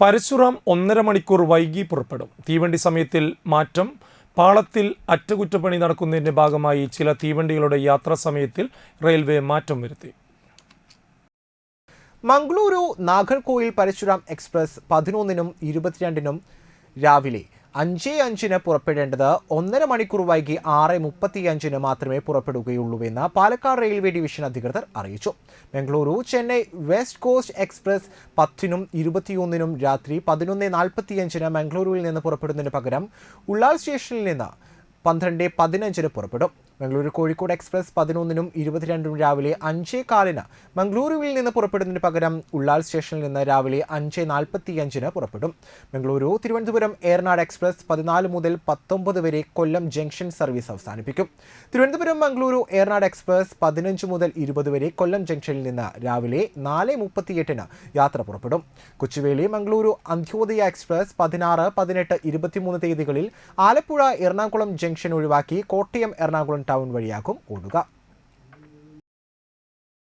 പരശുറാം ഒന്നര മണിക്കൂർ വൈകി പുറപ്പെടും. തീവണ്ടി സമയത്തിൽ മാറ്റം പാളത്തിൽ അറ്റകുറ്റപ്പണി നടക്കുന്നതിന്റെ ഭാഗമായി ചില തീവണ്ടികളുടെ യാത്രാ സമയത്തിൽ റെയിൽവേ മാറ്റം വരുത്തി. മംഗളൂരു നാഗർകോയിൽ പരശുരാം എക്സ്പ്രസ് പതിനൊന്നിനും ഇരുപത്തിരണ്ടിനും രാവിലെ അഞ്ച് അഞ്ചിന് പുറപ്പെടേണ്ടത് ഒന്നര മണിക്കൂർ വൈകി ആറ് മുപ്പത്തിയഞ്ചിന് മാത്രമേ പുറപ്പെടുകയുള്ളൂവെന്ന് പാലക്കാട് റെയിൽവേ ഡിവിഷൻ അധികൃതർ അറിയിച്ചു. Bengaluru Chennai West Coast Express പത്തിനും ഇരുപത്തിയൊന്നിനും രാത്രി പതിനൊന്ന് നാൽപ്പത്തിയഞ്ചിന് മംഗളൂരുവിൽ നിന്ന് പുറപ്പെടുന്നതിന് പകരം ഉള്ളാൾ സ്റ്റേഷനിൽ നിന്ന് പന്ത്രണ്ട് പതിനഞ്ചിന് പുറപ്പെടും. മംഗളൂരു കോഴിക്കോട് എക്സ്പ്രസ് പതിനൊന്നിനും ഇരുപത്തിരണ്ടിനും രാവിലെ അഞ്ചേ കാലിന് മംഗളൂരുവിൽ നിന്ന് പുറപ്പെടുന്നതിന് പകരം ഉള്ളാൽ സ്റ്റേഷനിൽ നിന്ന് രാവിലെ അഞ്ച് നാൽപ്പത്തിയഞ്ചിന് പുറപ്പെടും. മംഗളൂരു തിരുവനന്തപുരം ഏറനാട് എക്സ്പ്രസ് പതിനാല് മുതൽ പത്തൊമ്പത് വരെ കൊല്ലം ജംഗ്ഷൻ സർവീസ് അവസാനിപ്പിക്കും. തിരുവനന്തപുരം മംഗളൂരു ഏറനാട് എക്സ്പ്രസ് പതിനഞ്ച് മുതൽ ഇരുപത് വരെ കൊല്ലം ജംഗ്ഷനിൽ നിന്ന് രാവിലെ നാല് മുപ്പത്തിയെട്ടിന് യാത്ര പുറപ്പെടും. കൊച്ചുവേളി മംഗളൂരു അന്ത്യോദയ എക്സ്പ്രസ് പതിനാറ് പതിനെട്ട് ഇരുപത്തിമൂന്ന് തീയതികളിൽ ആലപ്പുഴ എറണാകുളം ജംഗ്ഷൻ ഒഴിവാക്കി കോട്ടയം എറണാകുളം ടൗൺ വഴിയാകും ഓടുക.